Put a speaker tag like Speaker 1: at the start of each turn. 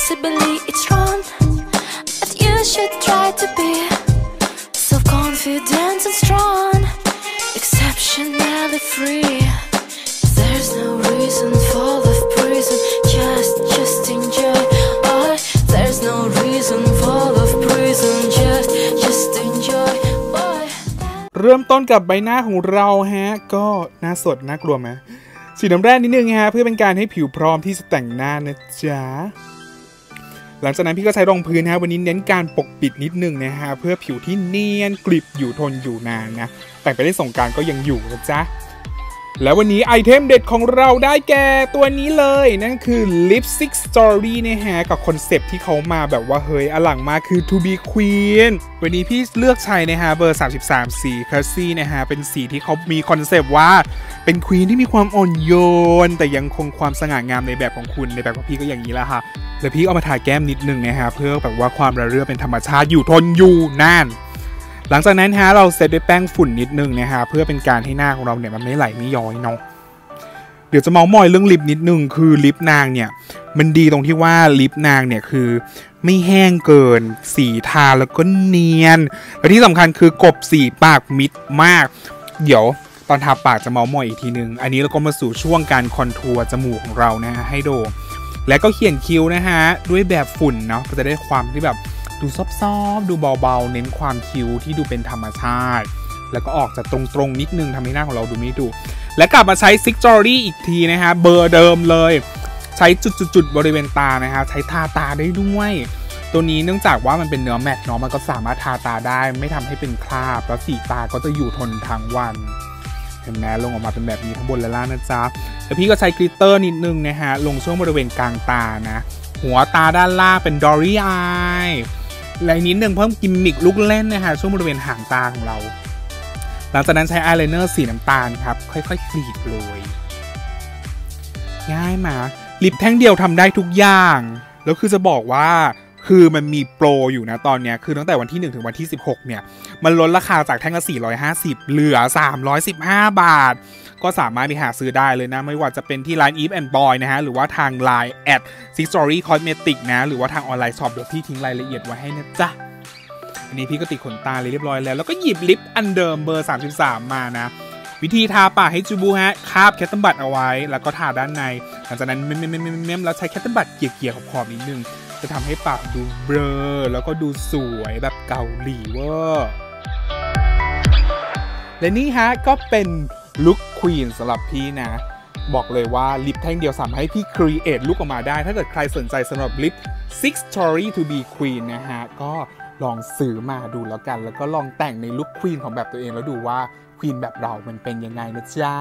Speaker 1: Possibly it's wrong, but you should try to be self confident and strong, exceptionally free. There's no reason for love prison, just just enjoy. Oh, there's no reason for love prison, just just enjoy. Oh.
Speaker 2: เริ่มต้นกับใบหน้าของเราฮะ ก็น้าสดน่ากลัวไหมสีน้ำแร่นิดนึงฮะ เพื่อเป็นการให้ผิวพร้อมที่จะแต่งหน้านะจ๊ะ หลังจากนั้นพี่ก็ใช้รองพื้นนะวันนี้เน้นการปกปิดนิดนึงนะฮะเพื่อผิวที่เนียนกริบอยู่ทนอยู่นานนะแต่งไปได้สงการก็ยังอยู่นะจ๊ะ แล้ววันนี้ไอเทมเด็ดของเราได้แก่ตัวนี้เลย นั่นคือ Lipstick Story นะฮะ กับคอนเซปที่เขามาแบบว่า เฮ้ยอลังมากคือ To be Queen วันนี้พี่เลือกใช้นะฮะ เบอร์ 33 สีคัสซี่นะฮะ เป็นสีที่เขามีคอนเซปต์ว่าเป็นควีนที่มีความอ่อนโยน แต่ยังคงความสง่างามในแบบของคุณในแบบของพี่ก็อย่างนี้ละค่ะแล้วพี่เอามาทาแก้มนิดนึงนะฮะเพื่อแบบว่าความระเรื่อเป็นธรรมชาติอยู่ทนอยู่นาน หลังจากนั้นฮะเราเซตด้วยแป้งฝุ่นนิดนึงนะฮะเพื่อเป็นการให้หน้าของเราเนี่ยมันไม่ไหลไม่ย้อยเนาะเดี๋ยวจะมาส์มอยเรื่องลิปนิดนึงคือลิปนางเนี่ย มันดีตรงที่ว่าลิปนางเนี่ยคือไม่แห้งเกิน สีทาแล้วก็เนียน และที่สำคัญคือกบสีปากมิดมาก เดี๋ยวตอนทาปากจะมาส์มอยอีกทีนึง อันนี้เราก็มาสู่ช่วงการคอนทัวร์จมูกของเรานะฮะให้โด และก็เขียนคิ้วนะฮะ ด้วยแบบฝุ่นเนาะก็จะได้ความที่แบบ ดูซอบๆดูเบาๆ เน้นความคิ้วที่ดูเป็นธรรมชาติ แล้วก็ออกจะตรงๆนิดนึงทำให้หน้าของเราดูไม่ดุและกลับมาใช้ซิกจอรี่อีกทีนะฮะเบอร์เดิมเลย ใช้จุดๆบริเวณตานะฮะใช้ทาตาได้ด้วย ตัวนี้เนื่องจากว่ามันเป็นเนื้อแมตต์เนาะมันก็สามารถทาตาได้ ไม่ทำให้เป็นคราบแล้วสีตาก็จะอยู่ทนทั้งวันเห็นไหมลงออกมาเป็นแบบนี้ทั้งบนและล่างนะจ๊ะแล้วพี่ก็ใช้กลิตเตอร์นิดนึงนะฮะลงช่วงบริเวณกลางตานะ หัวตาด้านล่างเป็นดอรี่อาย และนิดนึงเพิ่มกิมมิกลุกเล่นนะฮะช่วงบริเวณหางตาของเรา หลังจากนั้นใช้อายไลเนอร์สีน้ำตาลครับ ค่อยๆกรีดโรยง่ายมากลิปแท่งเดียวทำได้ทุกอย่าง แล้วคือจะบอกว่าคือมันมีโปรอยู่นะตอนเนี้ยคือตั้งแต่วันที่ 1 ถึงวันที่ 16 เนี่ย มันลดราคาจากแท่งละ450 เหลือ 315 บาท ก็สามารถไปหาซื้อได้เลยนะ ไม่ว่าจะเป็นที่ร้าน Eve and Boy นะฮะ หรือว่าทาง Line at Six Story Cosmetic นะ หรือว่าทางออนไลน์ช็อปเดี๋ยวพี่ทิ้งรายละเอียดไว้ให้นะจ๊ะอันนี้พี่ก็ติดขนตาเลยเรียบร้อยแล้ว แล้วก็หยิบลิปอันเดิมเบอร์ 33 มานะ วิธีทาปากให้จูบูฮะ คาบแคตเตอร์บัตเอาไว้ แล้วก็ทาด้านใน หลังจากนั้นเม้มๆๆๆแล้วใช้แคตเตอร์บัตเกี่ยๆขอบๆนิดนึง จะทำให้ปากดูเบลอ แล้วก็ดูสวยแบบเกาหลีเวอร์และนี่ฮะก็เป็น ลุคควีนสำหรับพี่นะ บอกเลยว่าลิปแท่งเดียวสามารถให้พี่ครีเอทลุคออกมาได้ ถ้าเกิดใครสนใจสำหรับลิป Six Story to be Queen นะฮะ ก็ลองซื้อมาดูแล้วกัน แล้วก็ลองแต่งในลุคควีนของแบบตัวเองแล้วดูว่าควีนแบบเรามันเป็นยังไงนะจ๊ะ